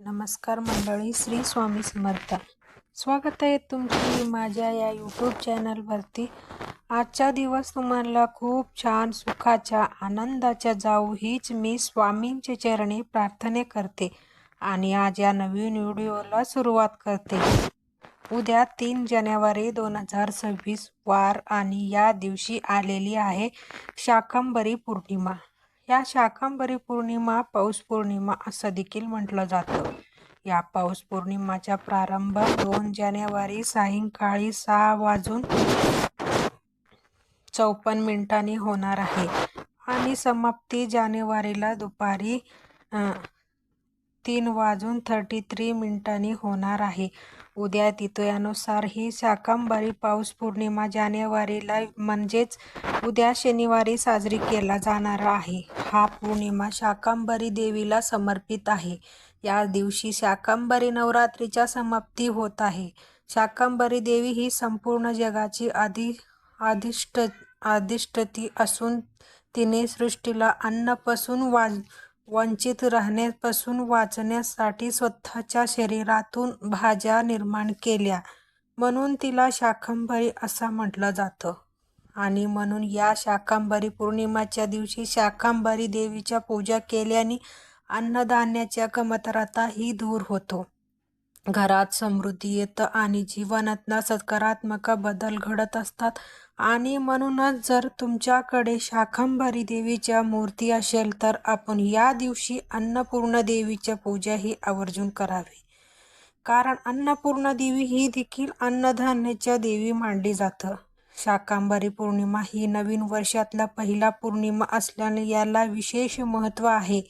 नमस्कार मंडळी श्री स्वामी समर्थ. स्वागत आहे तुमची माझ्या या यूट्यूब चॅनलवरती आजचा दिवस तुम्हाला खूप छान सुखाच्या आनंदाच्या जाऊ हीच मी स्वामींचे चरणी प्रार्थने करते आणि आज या नवीन व्हिडिओला सुरुवात करते. उद्या तीन जानेवारी दोन हजार सव्वीस वार आणि या दिवशी आलेली आहे शाकंबरी पौर्णिमा. या शाकंबरी पौर्णिमा पौष पौर्णिमा असं देखील म्हटलं जातं. या पौष पौर्णिमाचा प्रारंभ दोन जानेवारी सायंकाळी सहा वाजून चौपन्न मिनिटांनी होणार आहे आणि समाप्ती जानेवारीला दुपारी तीन वाजून थर्टी थ्री मिनिटांनी होणार आहे. उद्या तितोयानुसार ही शाकंभरी पाऊस पौर्णिमा जानेवारीला म्हणजेच उद्या शनिवारी साजरी केला जाणार आहे. हा पौर्णिमा शाकंभरी देवीला समर्पित आहे. या दिवशी शाकंभरी नवरात्रीच्या समाप्ती होत आहे. शाकंभरी देवी ही संपूर्ण जगाची आधी अधिष्ठ अधिष्ठती असून तिने सृष्टीला अन्नपासून वाज वंचित राहण्यापासून वाचण्यासाठी स्वतःच्या शरीरातून भाज्या निर्माण केल्या. म्हणून तिला शाकंभरी असं म्हटलं जातं. आणि म्हणून या शाकंभरी पौर्णिमाच्या दिवशी शाकंभरी देवीच्या पूजा केल्याने अन्नधान्याच्या कमतरता ही दूर होतो. घरात समृद्धी येतं आणि जीवनातनं सकारात्मक बदल घडत असतात. आणि म्हणूनच जर तुमच्याकडे शाकंभरी देवीच्या मूर्ती असेल तर आपण या दिवशी अन्नपूर्ण देवीच्या पूजा ही आवर्जून करावी. कारण अन्नपूर्ण देवी ही देखील अन्नधान्याच्या देवी मानली जातं. शाकांबरी पौर्णिमा ही नवीन वर्षातला पहिला पौर्णिमा असल्याने याला विशेष महत्त्व आहे.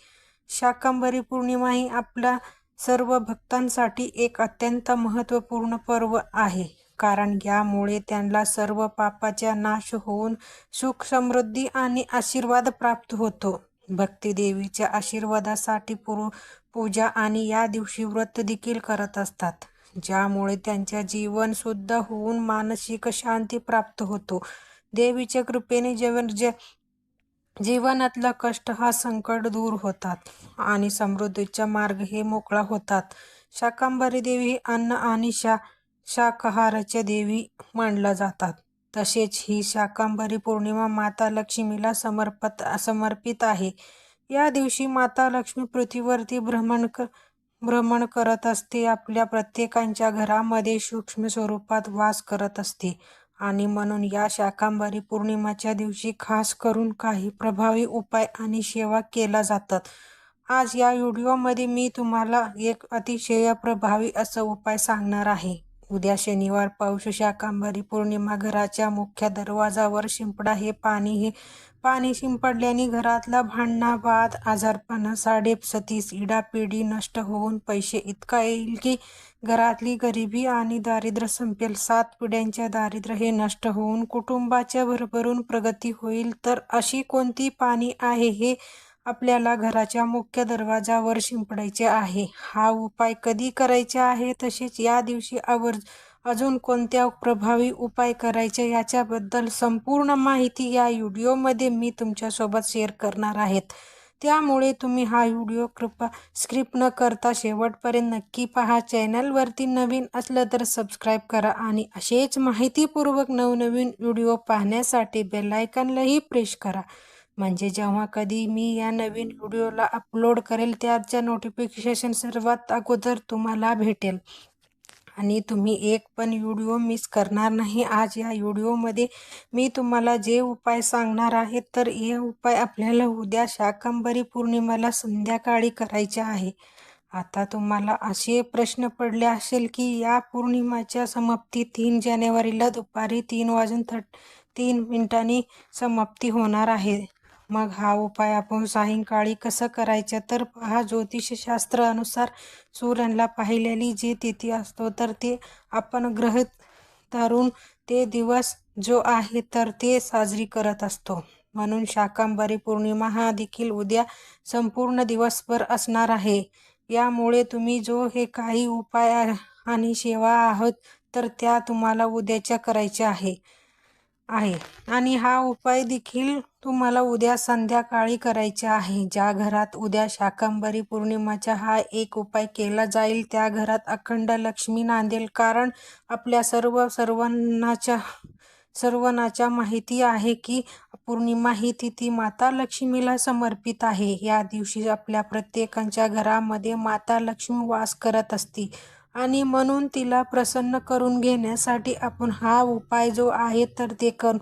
शाकंभरी पौर्णिमा ही आपल्या सर्व भक्तांसाठी एक अत्यंत महत्त्वपूर्ण पर्व आहे. कारण यामुळे त्यांना सर्व पापाचा नाश होऊन सुख समृद्धी आणि आशीर्वाद प्राप्त होतो. भक्ती देवीच्या आशीर्वादासाठी पूर्व पूजा आणि या दिवशी व्रत देखील करत असतात ज्यामुळे त्यांच्या जीवन शुद्ध होऊन मानसिक शांती प्राप्त होतो. देवीच्या कृपेने जेवण जे जीवनातला कष्ट हा संकट दूर होतात आणि समृद्धीचा मार्ग हे मोकळा होतात. शाकांबरी देवी अन्न आणि शा शाकाहाराच्या देवी मानल्या जातात. तसेच ही शाकांबरी पौर्णिमा माता लक्ष्मीला समर्पत समर्पित आहे. या दिवशी माता लक्ष्मी पृथ्वीवरती भ्रमण क भ्रमण करत असते. आपल्या प्रत्येकांच्या घरामध्ये सूक्ष्म स्वरूपात वास करत असते. आणि म्हणून या शाकांबरी पौर्णिमाच्या दिवशी खास करून काही प्रभावी उपाय आणि सेवा केल्या जातात. आज या व्हिडिओमध्ये मी तुम्हाला एक अतिशय प्रभावी असं उपाय सांगणार आहे. उद्या शनिवार पाऊस शाकांबरी पौर्णिमा घराच्या मुख्य दरवाजावर शिंपडा हे पाणी हे पाणी शिंपडल्याने घरातला भांडणा वाद आजारपणा साडे सतीस इडापिडी नष्ट होऊन पैसे इतका येईल की घरातली गरिबी आणि दारिद्र्य संपेल. सात पिढ्यांच्या दारिद्र्य हे नष्ट होऊन कुटुंबाच्या भरभरून प्रगती होईल. तर अशी कोणती पाणी आहे हे आपल्याला घराच्या मुख्य दरवाजावर शिंपडायचे आहे. हा उपाय कधी करायचा आहे? तसेच या दिवशी आवर अजून कोणत्या प्रभावी उपाय करायचे याच्याबद्दल संपूर्ण माहिती या व्हिडिओमध्ये मी तुमच्यासोबत शेअर करणार आहेत. त्यामुळे तुम्ही हा व्हिडिओ कृपा स्क्रिप्ट न करता शेवटपर्यंत नक्की पहा. चॅनलवरती नवीन असलं तर सबस्क्राईब करा आणि असेच माहितीपूर्वक नवनवीन व्हिडिओ पाहण्यासाठी बेलायकनलाही प्रेस करा. म्हणजे जेव्हा कधी मी या नवीन व्हिडिओला अपलोड करेल त्याच्या नोटिफिकेशन सर्वात अगोदर तुम्हाला भेटेल. आणि तुम्ही एक पण व्हिडिओ मिस करणार नाही. आज या व्हिडिओमध्ये मी तुम्हाला जे उपाय सांगणार आहे तर हे उपाय आपल्याला उद्या शाकंभरी पौर्णिमेला संध्याकाळी करायचे आहे. आता तुम्हाला असे प्रश्न पडले असेल की या पौर्णिमाच्या समाप्ती तीन जानेवारीला दुपारी तीन वाजून थट तीन मिनिटांनी समाप्ती होणार आहे. मग हा उपाय आपण सायंकाळी कसं करायचं? तर हा ज्योतिषशास्त्रानुसार सूर्याला पाहिलेली जी तिथी असतो तर ते आपण ग्रह धरून ते दिवस जो आहे तर ते साजरी करत असतो. म्हणून शाकांबरी पौर्णिमा हा देखील उद्या संपूर्ण दिवसभर असणार आहे. यामुळे तुम्ही जो हे काही उपाय आणि सेवा आहोत तर त्या तुम्हाला उद्याच्या करायच्या आहे. आहे. आणि हा उपाय देखील तुम्हाला उद्या संध्याकाळी करायचा आहे. ज्या घरात उद्या शाकंभरी पौर्णिमाचा हा एक उपाय केला जाईल त्या घरात अखंड लक्ष्मी नांदेल. कारण आपल्या सर्व सर्वांनाच्या सर्वांनाच्या माहिती आहे की पौर्णिमा ही तिथी माता लक्ष्मीला समर्पित आहे. या दिवशी आपल्या प्रत्येकाच्या घरामध्ये माता लक्ष्मी वास करत असते. आणि म्हणून तिला प्रसन्न करून घेण्यासाठी आपण हा उपाय जो आहे तर ते कर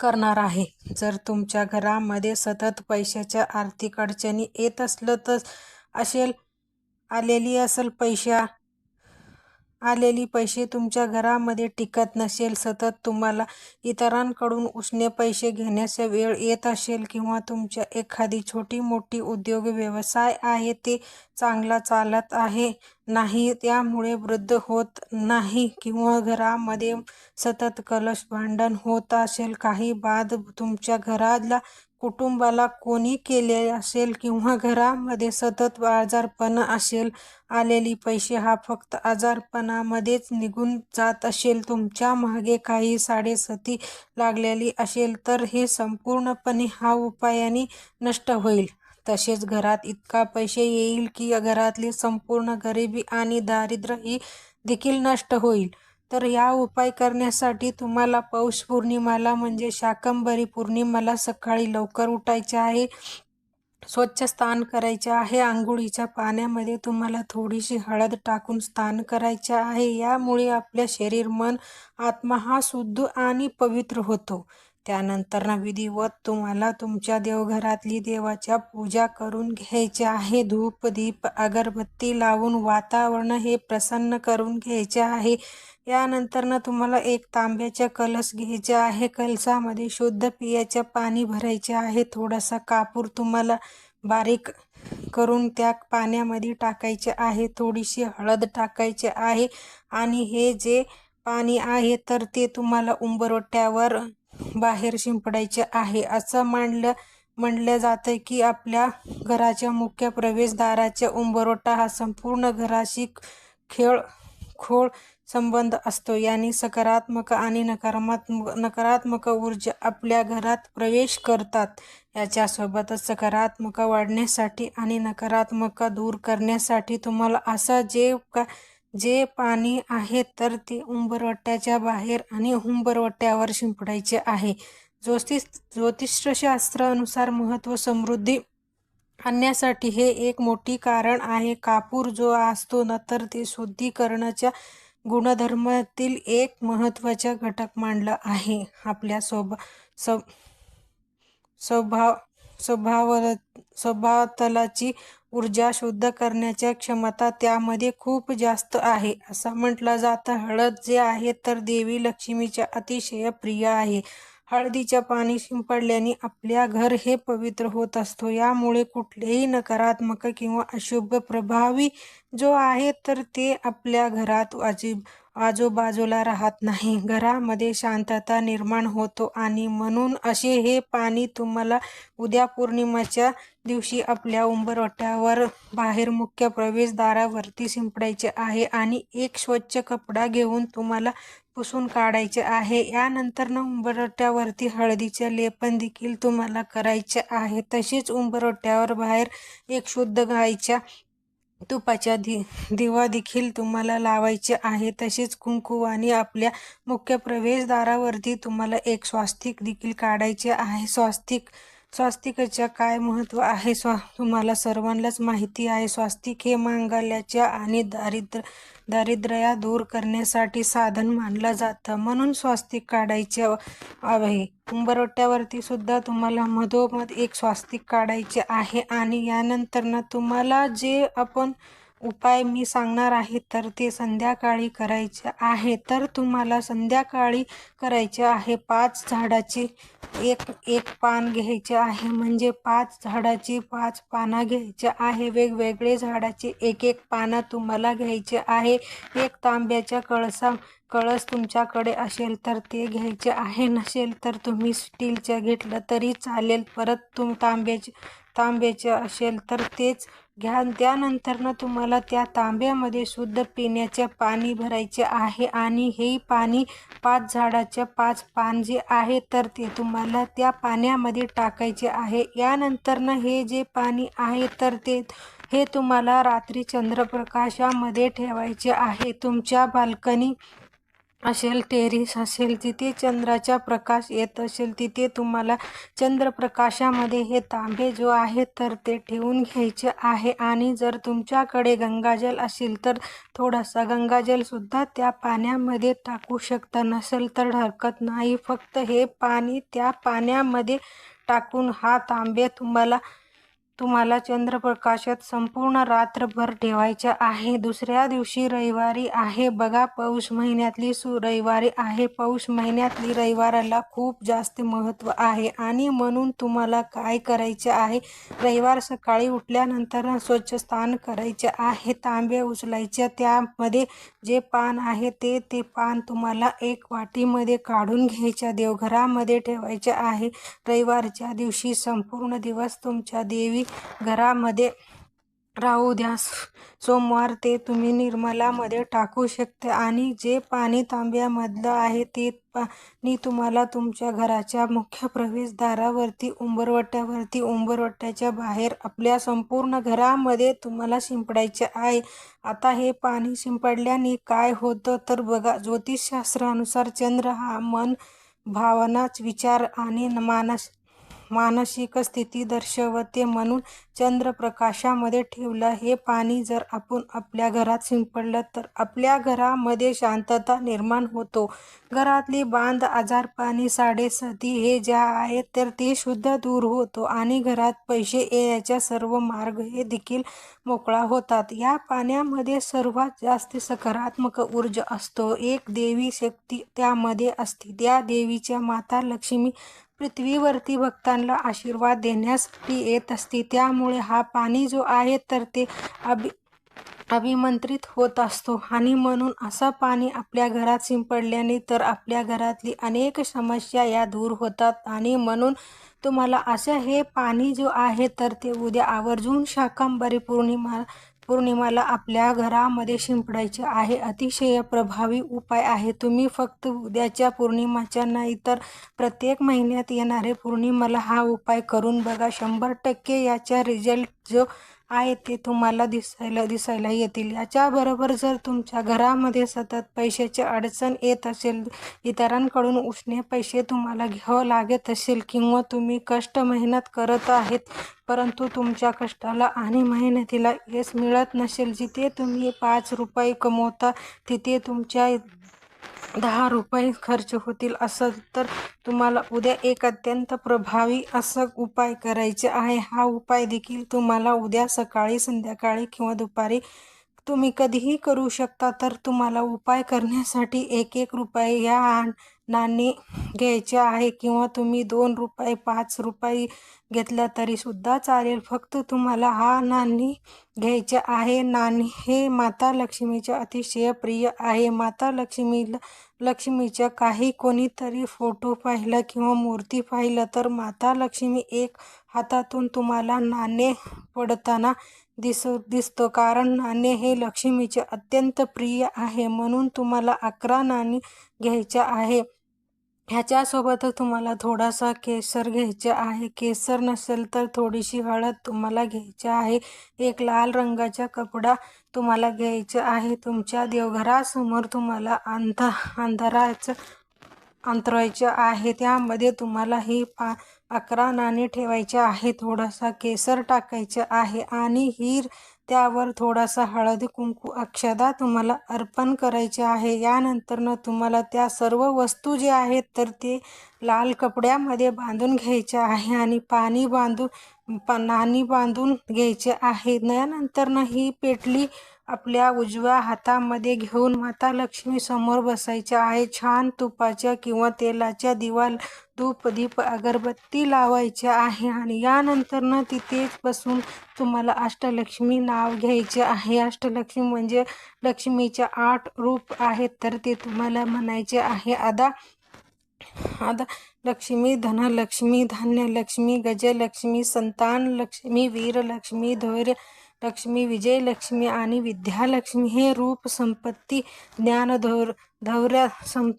करणार आहे. जर तुमच्या घरामध्ये सतत पैशाच्या आर्थिक अडचणी येत असलं तर असेल आलेली असेल पैशा आलेली पैसे तुमच्या घरामध्ये टिकत नसेल सतत तुम्हाला इतरांकडून उसने पैसे घेण्याचा वेळ येत असेल किंवा तुमच्या एखादी छोटी मोठी उद्योग व्यवसाय आहे ते चांगला चालत आहे नाही त्यामुळे वृद्ध होत नाही किंवा घरामध्ये सतत कलश भांडण होत असेल काही बाद तुमच्या घराला कुटुंबाला कोणी केले असेल किंवा घरामध्ये सतत आजारपण असेल आलेली पैसे हा फक्त आजारपणामध्येच निघून जात असेल तुमच्या मागे काही साडेसती लागलेली असेल तर हे संपूर्णपणे हा उपायाने नष्ट होईल. तसेच घरात इतका पैसे येईल की घरातली संपूर्ण गरिबी आणि दारिद्र्य ही देखील नष्ट होईल. तर या उपाय करण्यासाठी तुम्हाला पौष पौर्णिमाला म्हणजे शाकंभरी पौर्णिमाला सकाळी लवकर उठायचे आहे. स्वच्छ स्नान करायचे आहे. आंघोळीच्या पाण्यामध्ये तुम्हाला थोडीशी हळद टाकून स्नान करायचे आहे. यामुळे आपल्या शरीर मन आत्मा हा शुद्ध आणि पवित्र होतो. त्यानंतर विधिवत तुम्हाला तुमच्या देवघरातली देवाच्या पूजा करून घ्यायची आहे. धूप दीप अगरबत्ती लावून वातावरण हे प्रसन्न करून घ्यायचे आहे. यानंतर तुम्हाला एक तांब्याचा कलस घ्यायचा आहे. कलसामध्ये शुद्ध पियाचे पाणी भरायचे आहे. थोडासा कापूर तुम्हाला बारीक करून त्या पाण्यामध्ये टाकायचे आहे. थोडीशी हळद टाकायचे आहे. आणि हे जे पाणी आहे तर ते तुम्हाला उंबरवट्यावर बाहेर शिंपडायचे आहे असं मांडलं म्हणलं जातं की आपल्या घराच्या मुख्य प्रवेशद्वाराच्या उंबरोटा हा संपूर्ण घराशी खेळ खोळ संबंध असतो. याने सकारात्मक आणि नकारात्मक नकारात्मक ऊर्जा आपल्या घरात प्रवेश करतात. याच्यासोबतच सकारात्मक वाढण्यासाठी आणि नकारात्मक दूर करण्यासाठी तुम्हाला असं जे का जे पाणी आहे तर ते उंबरवट्याच्या बाहेर आणि उंबरवट्यावर शिंपडायचे आहे. ज्योतिष ज्योतिषशास्त्रानुसार महत्त्व समृद्धी आणण्यासाठी हे एक मोठी कारण आहे. कापूर जो असतो ना तर ते शुद्धीकरणाच्या गुणधर्मातील एक महत्त्वाचा घटक मानला आहे. आपल्या स्वभा स्वभाव स्वभाव स्वभावतलाची ऊर्जा शुद्ध करण्याची क्षमता त्यामध्ये खूप जास्त आहे. असं म्हटलं जातं हळद जे आहे तर देवी लक्ष्मीच्या अतिशय प्रिय आहे. हळदीच्या पाणी शिंपडल्याने आपल्या घर हे पवित्र होत असतो. यामुळे कुठलेही नकारात्मक किंवा अशुभ प्रभावी जो आहे तर ते आपल्या घरात अजिब आजूबाजूला राहत नाही. घरामध्ये शांतता निर्माण होतो आणि म्हणून असे हे पाणी तुम्हाला उद्या पौर्णिमेच्या दिवशी आपल्या उंबरवट्यावर बाहेर मुख्य प्रवेशद्वारावरती शिंपडायचे आहे आणि एक स्वच्छ कपडा घेऊन तुम्हाला पुसून काढायचे आहे. यानंतर ना उंबरवट्यावरती हळदीचे लेपन देखील तुम्हाला करायचे आहे. तसेच उंबरवट्यावर बाहेर एक शुद्ध गायच्या तुपाच्या दि दिवा देखील तुम्हाला लावायचे आहे. तसेच कुंकू आणि आपल्या मुख्य प्रवेशद्वारावरती तुम्हाला एक स्वास्तिक देखील काढायचे आहे. स्वास्तिक स्वास्तिकच्या काय महत्त्व आहे? स्वा तुम्हाला सर्वांनाच माहिती आहे. स्वास्तिक हे मांगल्याच्या आणि दारिद्र्य दारिद्र्या दूर करण्यासाठी साधन मानलं जातं. म्हणून स्वास्तिक काढायचे आहे. उंबरवट्यावरती सुद्धा तुम्हाला मधोमध एक स्वास्तिक काढायचे आहे. आणि यानंतर ना तुम्हाला जे आपण उपाय मी सांगणार आहे तर ते संध्याकाळी करायचे आहे. तर तुम्हाला संध्याकाळी करायचे आहे. पाच झाडाचे एक एक पान घ्यायचे आहे. म्हणजे पाच झाडाची पाच पानं घ्यायचे आहे. वेगवेगळे झाडाचे एक एक पानं तुम्हाला घ्यायचे आहे. एक तांब्याच्या कळसा कळस तुमच्याकडे असेल तर ते घ्यायचे आहे. नसेल तर तुम्ही स्टीलच्या घेतलं तरी चालेल. परत तुम तांब्याचे तांब्याचे असेल तर तेच घ्या. त्यानंतर तुम्हाला त्या तांब्यामध्ये शुद्ध पिण्याचे पाणी भरायचे आहे आणि हे पाणी पाच झाडाच्या पाच पान जे आहे तर ते तुम्हाला त्या पाण्यामध्ये टाकायचे आहे. यानंतर हे जे पाणी आहे तर ते हे तुम्हाला रात्री चंद्रप्रकाशामध्ये ठेवायचे आहे. तुमच्या बाल्कनी असेल टेरिस असेल जिथे चंद्राचा प्रकाश येत असेल तिथे तुम्हाला चंद्रप्रकाशामध्ये हे तांबे जो आहे तर ते ठेवून घ्यायचे आहे. आणि जर तुमच्याकडे गंगाजल असेल तर थोडासा गंगाजलसुद्धा त्या पाण्यामध्ये टाकू शकता. नसेल तर हरकत नाही. फक्त हे पाणी त्या पाण्यामध्ये टाकून हा तांबे तुम्हाला तुम्हाला चंद्रप्रकाशात संपूर्ण रात्रभर ठेवायचं आहे. दुसऱ्या दिवशी रविवारी आहे. बघा पौष महिन्यातली सु रविवारी आहे. पौष महिन्यातली रविवाराला खूप जास्त महत्त्व आहे. आणि म्हणून तुम्हाला काय करायचे आहे? रविवार सकाळी उठल्यानंतर स्वच्छ स्थान करायचे आहे. तांबे उचलायचे. त्यामध्ये जे पान आहे ते ते पान तुम्हाला एक वाटीमध्ये काढून घ्यायच्या देवघरामध्ये ठेवायचे आहे. रविवारच्या दिवशी संपूर्ण दिवस तुमच्या देवी घरामध्ये राहू द्या. सोमवार ते तुम्ही निर्मलामध्ये टाकू शकते आणि जे पाणी तांब्यामधलं आहे ते पाणी तुम्हाला तुमच्या घराच्या मुख्य प्रवेशद्वारावरती उंबरवट्यावरती उंबरवट्याच्या बाहेर आपल्या संपूर्ण घरामध्ये तुम्हाला शिंपडायचे आहे. आता हे पाणी शिंपडल्याने काय होतं तर बघा ज्योतिषशास्त्रानुसार चंद्र हा मन भावनाच विचार आणि मानस मानसिक स्थिती दर्शवते म्हणून चंद्रप्रकाशामध्ये ठेवलं. हे पाणी जर आपण आपल्या घरात शिंपडलं तर आपल्या घरामध्ये शांतता निर्माण होतो. घरातली बांध आजारपाणी साडेसाती हे ज्या आहेत तर ते शुद्ध दूर होतो आणि घरात पैसे येण्याच्या सर्व मार्ग हे देखील मोकळा होतात. या पाण्यामध्ये सर्वात जास्त सकारात्मक ऊर्जा असतो. एक देवी शक्ती त्यामध्ये असते. त्या देवीच्या माता लक्ष्मी पृथ्वीवरती भक्तांना आशीर्वाद देण्यासाठी येत असते. त्यामुळे हा पाणी जो आहे तर ते अभि अभिमंत्रित होत असतो. आणि म्हणून असं पाणी आपल्या घरात शिंपडल्याने तर आपल्या घरातली अनेक समस्या या दूर होतात. आणि म्हणून तुम्हाला असं हे पाणी जो आहे तर ते उद्या आवर्जून शाकांबरी पौर्णिमा पौर्णिमाला आपल्या घरामध्ये शिंपडायचे आहे. अतिशय प्रभावी उपाय आहे. तुम्ही फक्त उद्याच्या पौर्णिमाच्या नाही तर प्रत्येक महिन्यात येणारे पौर्णिमाला हा उपाय करून बघा. शंभर टक्के याचा रिझल्ट जो आहे ते तुम्हाला दिसायला दिसायला येतील. याच्याबरोबर जर तुमच्या घरामध्ये सतत पैशाची अडचण येत असेल इतरांकडून उसने पैसे तुम्हाला घ्यावं लागत असेल किंवा तुम्ही कष्ट मेहनत करत आहेत परंतु तुमच्या कष्टाला आणि मेहनतीला यश मिळत नसेल जिथे तुम्ही पाच रुपये कमवता तिथे तुमच्या दहा रुपये खर्च होतील असं तर तुम्हाला उद्या एक अत्यंत प्रभावी असं उपाय करायचे आहे. हा उपाय देखील तुम्हाला उद्या सकाळी संध्याकाळी किंवा दुपारी तुम्ही कधीही करू शकता. तर तुम्हाला उपाय करण्यासाठी एक एक रुपये या नाणी घ्यायचे आहे किंवा तुम्ही दोन रुपये पाच रुपये घेतल्या तरीसुद्धा चालेल. फक्त तुम्हाला हा नाणी घ्यायचे आहे. नाणी हे माता लक्ष्मीचे अतिशय प्रिय आहे. माता लक्ष्मीला लक्ष्मीच्या काही कोणीतरी फोटो पाहिला किंवा मूर्ती पाहिलं तर माता लक्ष्मी एक हातातून तुम्हाला नाणे पडताना दिसू दिसतो. कारण नाणे हे लक्ष्मीचे अत्यंत प्रिय आहे म्हणून तुम्हाला अकरा नाणी घ्यायच्या आहे. ह्याच्यासोबतच तुम्हाला थोडासा केसर घ्यायचे आहे. केसर नसेल तर थोडीशी हळद तुम्हाला घ्यायची आहे. एक लाल रंगाचा कपडा तुम्हाला घ्यायचा आहे. तुमच्या देवघरासमोर तुम्हाला अंधा अंधाराचं अंतरायचं आहे. त्यामध्ये तुम्हाला ही पा अकरा नाणे ठेवायचे आहे थोडासा केसर टाकायचे आहे आणि हीर त्यावर थोडासा हळदी कुंकू अक्षदा तुम्हाला अर्पण करायचे आहे. यानंतरनं तुम्हाला त्या सर्व वस्तू जे आहेत तर ते लाल कपड्यामध्ये बांधून घ्यायचे आहे आणि पाणी बांधून नाणी बांधून घ्यायचे आहे. यानंतरनं ही पेटली आपल्या उजव्या हातामध्ये घेऊन माता लक्ष्मी समोर बसायच्या आहे. छान तुपाच्या किंवा तेलाच्या दिवा धूप दीप अगरबत्ती लावायच्या आहे आणि यानंतरनं तिथेच बसून तुम्हाला अष्टलक्ष्मी नाव घ्यायचे आहे. अष्टलक्ष्मी म्हणजे लक्ष्मीच्या आठ रूप आहेत तर ते तुम्हाला म्हणायचे आहे. आदा आदा लक्ष्मी धनलक्ष्मी धान्यलक्ष्मी गजलक्ष्मी संतान लक्ष्मी वीरलक्ष्मी धैर्य लक्ष्मी विजयलक्ष्मी आणि विद्यालक्ष्मी हे रूप संपत्ती ज्ञान धौर धौर्या सं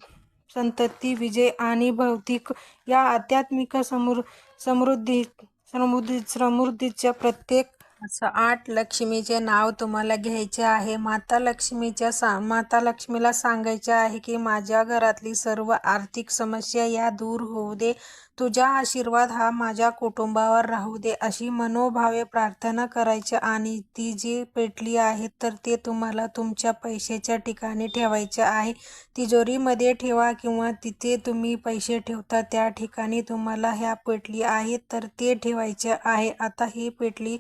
संतती विजय आणि भौतिक या आध्यात्मिक समृ समृद्धी समृद्धी समृद्धीच्या प्रत्येक असं आठ लक्ष्मीचे नाव तुम्हाला घ्यायचे आहे. माता लक्ष्मीच्या सा माता लक्ष्मीला सांगायचे आहे की माझ्या घरातली सर्व आर्थिक समस्या या दूर होऊ दे. तुझा आशीर्वाद हा माझ्या कुटुंबावर राहू दे. अशी मनोभावे प्रार्थना करायची आणि ती जी पेटली आहे तर ते तुम्हाला तुमच्या पैशाच्या ठिकाणी ठेवायचे आहे. तिजोरीमध्ये ठेवा किंवा तिथे तुम्ही पैसे ठेवता त्या ठिकाणी तुम्हाला ह्या पेटली आहे तर ते ठेवायचे आहे. आता ही पेटली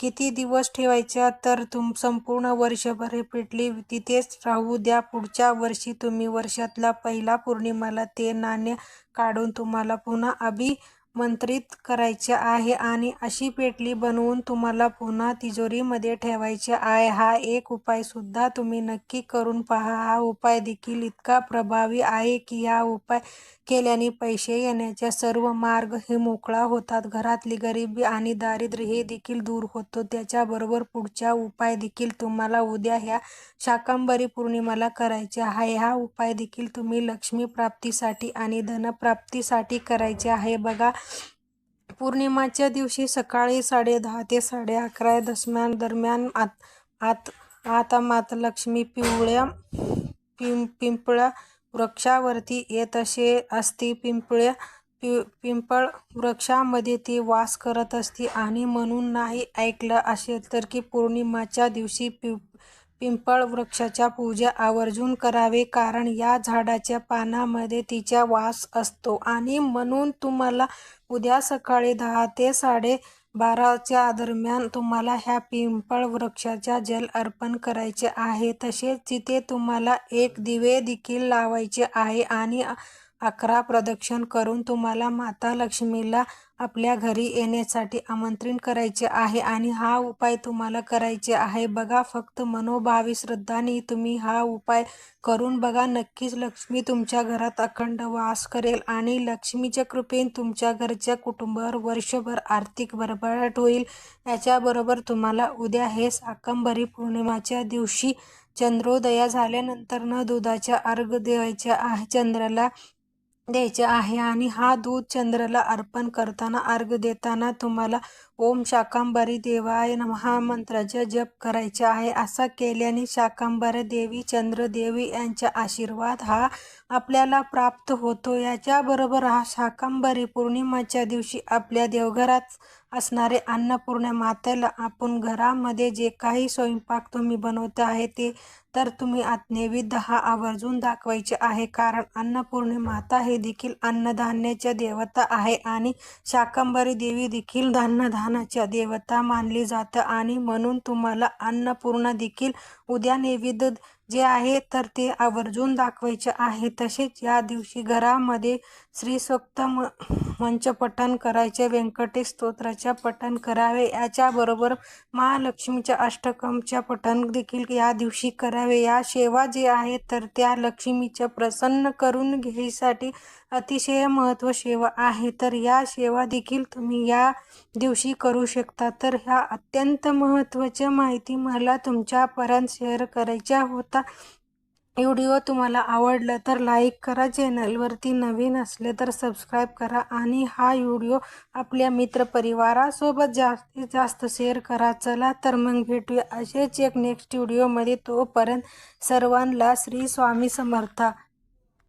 किती दिवस ठेवायच्या? तर तुम संपूर्ण वर्षभर हे पेटली. तिथेच राहू द्या. पुढच्या वर्षी तुम्ही वर्षातला पहिला पौर्णिमाला ते नाणे काढून तुम्हाला पुन्हा अभिमंत्रित करायचे आहे आणि अशी पेटली बनवून तुम्हाला पुन्हा तिजोरीमध्ये ठेवायचे आहे. हा एक उपायसुद्धा तुम्ही नक्की करून पहा. हा उपाय देखील इतका प्रभावी आहे की हा उपाय केल्याने पैसे येण्याच्या सर्व मार्ग हे मोकळा होतात. घरातली गरिबी आणि दारिद्र्य हे देखील दूर होतो. त्याच्याबरोबर पुढचा उपाय देखील तुम्हाला उद्या ह्या शाकंबरी पौर्णिमाला करायचे आहे. हा उपाय देखील तुम्ही लक्ष्मी प्राप्तीसाठी आणि धनप्राप्तीसाठी करायचे आहे. बघा पौर्णिमाच्या दिवशी सकाळी साडे दहा ते साडे अकरा दसम्यान दरम्यान आत आत आता मात लक्ष्मी पिवळ्या पिं पिंपळा वृक्षावरती येत असे असती पिंपळ्या पि पिंपळ वृक्षामध्ये ती वास करत असते आणि म्हणून नाही ऐकलं असेल तर की पौर्णिमाच्या दिवशी पि पिंपळ वृक्षाच्या पूजा आवर्जून करावे कारण या झाडाच्या पानामध्ये तिचा वास असतो. आणि म्हणून तुम्हाला उद्या सकाळी दहा ते साडे बाराच्या दरम्यान तुम्हाला ह्या पिंपळ वृक्षाच्या जल अर्पण करायचे आहे. तसेच तिथे तुम्हाला एक दिवे देखील लावायचे आहे आणि अकरा प्रदक्षिण करून तुम्हाला माता लक्ष्मीला आपल्या घरी येण्यासाठी आमंत्रित करायचे आहे आणि हा उपाय तुम्हाला करायचे आहे. बघा फक्त मनोभावी श्रद्धाने तुम्ही हा उपाय करून बघा. नक्कीच लक्ष्मी तुमच्या घरात अखंड वास करेल आणि लक्ष्मीच्या कृपेने तुमच्या घरच्या कुटुंबावर वर्षभर आर्थिक भरभराट होईल. याच्याबरोबर तुम्हाला उद्या हे साकंबरी पौर्णिमाच्या दिवशी चंद्रोदया झाल्यानंतर न दुधाच्या अर्घ द्यायच्या आहे. चंद्राला द्यायचे आहे आणि हा दूध चंद्राला अर्पण करताना अर्घ देताना तुम्हाला ओम शाकांबरी देवाय हा मंत्राचा जप करायचा आहे. असा केल्याने शाकांबरी देवी चंद्रदेवी यांचा आशीर्वाद हा आपल्याला प्राप्त होतो. याच्याबरोबर हा शाकांबरी पौर्णिमाच्या दिवशी आपल्या देवघरात असणारे अन्नपूर्ण मातेला आपण घरामध्ये जे काही स्वयंपाक तुम्ही बनवत आहे ते तर तुम्ही आत नैवेद्य हा आवर्जून दाखवायचे आहे. कारण अन्नपूर्णे माता हे देखील अन्नधान्याच्या देवता आहे आणि शाकंबरी देवी देखील धान्यधानाच्या देवता मानली जाते आणि म्हणून तुम्हाला अन्नपूर्णा देखील उद्या नैवेद्य जे आहे तर ते आवर्जून दाखवायचे आहे. तसेच या दिवशी घरामध्ये श्री म म मंचपठण करायचे व्यंकटेश स्तोत्राच्या पठण करावे याच्याबरोबर महालक्ष्मीच्या अष्टकमच्या पठण देखील या दिवशी करावे. या सेवा जे आहे तर त्या लक्ष्मीच्या प्रसन्न करून घेण्यासाठी अतिशय महत्त्व सेवा आहे. तर या सेवा देखील तुम्ही या दिवशी करू शकता. तर ह्या अत्यंत महत्त्वाच्या माहिती मला तुमच्यापर्यंत शेअर करायच्या होता व्हिडिओ तुम्हाला आवडला तर लाईक करा. चॅनलवरती नवीन असले तर सबस्क्राईब करा आणि हा व्हिडिओ आपल्या मित्रपरिवारासोबत जास्तीत जास्त शेअर करा. चला तर मग भेटूया असेच एक नेक्स्ट व्हिडिओमध्ये तोपर्यंत सर्वांना श्री स्वामी समर्था.